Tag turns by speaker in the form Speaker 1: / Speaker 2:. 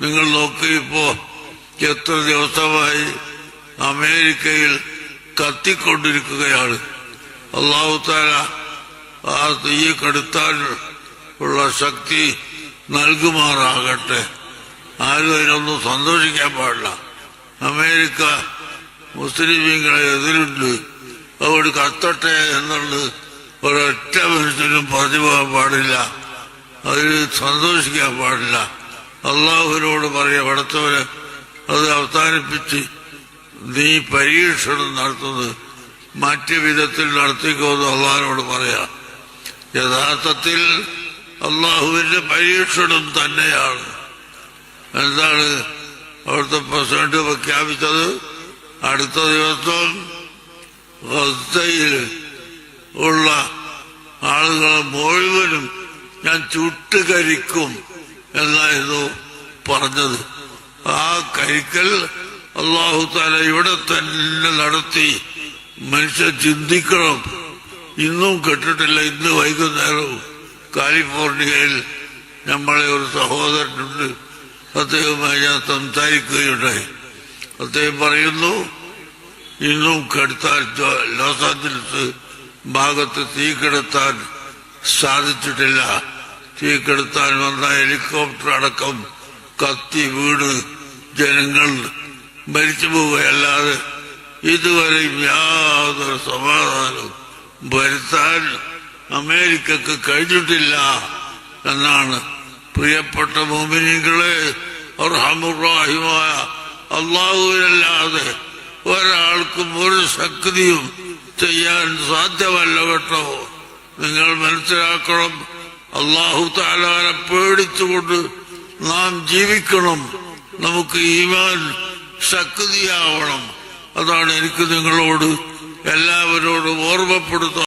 Speaker 1: നിങ്ങൾ നോക്കിയപ്പോ എത്ര ദിവസമായി അമേരിക്കയിൽ കത്തിക്കൊണ്ടിരിക്കുകയാണ്. അള്ളാഹു താല ആ തീ കെടുത്താൻ ഉള്ള ശക്തി നൽകുമാറാകട്ടെ. ആരും അതിനൊന്നും സന്തോഷിക്കാൻ പാടില്ല. അമേരിക്ക മുസ്ലിമീങ്ങളെ എതിരുണ്ട്. അവിടെ കത്തട്ടെ എന്നുള്ളത് ഒരൊറ്റ മനുഷ്യനും പറഞ്ഞു പോകാൻ പാടില്ല. അതിൽ സന്തോഷിക്കാൻ പാടില്ല. അള്ളാഹുവിനോട് പറയാ പടത്തവന് അത് അവസാനിപ്പിച്ച് നീ പരീക്ഷണം നടത്തുന്നത് മറ്റു വിധത്തിൽ നടത്തിക്കോന്ന് അള്ളാഹിനോട് പറയാ. യഥാർത്ഥത്തിൽ അള്ളാഹുവിന്റെ പരീക്ഷണം തന്നെയാണ്. എന്താണ് അവിടുത്തെ പ്രസിഡന്റ് പ്രഖ്യാപിച്ചത്? അടുത്ത ദിവസം ഉള്ള ആളുകളെ മുഴുവനും ഞാൻ ചുട്ടുകരിക്കും. എന്നായിരുന്നു പറഞ്ഞത്. ആ കരിക്കൽ അള്ളാഹു താല ഇവിടെ തന്നെ നടത്തി. മനുഷ്യ ചിന്തിക്കണം. ഇന്നും കെട്ടിട്ടില്ല ഇന്ന് വൈകുന്നേരവും. കാലിഫോർണിയയിൽ നമ്മളെ ഒരു സഹോദരനുണ്ട്. അദ്ദേഹവുമായി ഞാൻ സംസാരിക്കുകയുണ്ടായി. അദ്ദേഹം പറയുന്നു ഇന്നും കെടുത്താൻ ലോസാഞ്ചലസ് ഭാഗത്ത് തീ കെടുത്താൻ സാധിച്ചിട്ടില്ല. തീ കെടുത്താൻ വന്ന ഹെലികോപ്റ്റർ അടക്കം കത്തി വീട് ജനങ്ങൾ മരിച്ചു പോവുകയല്ലാതെ ഇതുവരെയും യാതൊരു സമാധാനവും വരുത്താൻ അമേരിക്കക്ക് കഴിഞ്ഞിട്ടില്ല എന്നാണ് പ്രിയപ്പെട്ട മോമിനികളെ അർഹമുറാഹിമായ അള്ളാഹുവിനല്ലാതെ ഒരാൾക്കും ഒരു ശക്തിയും ചെയ്യാൻ സാധ്യമല്ല കേട്ടോ. നിങ്ങൾ മനസ്സിലാക്കണം അള്ളാഹു താലാനെ പേടിച്ചുകൊണ്ട് നാം ജീവിക്കണം. നമുക്ക് ഈമാൻ ശക്തിയാവണം. അതാണ് എനിക്ക് നിങ്ങളോട് എല്ലാവരോടും ഓർമ്മപ്പെടുത്താൻ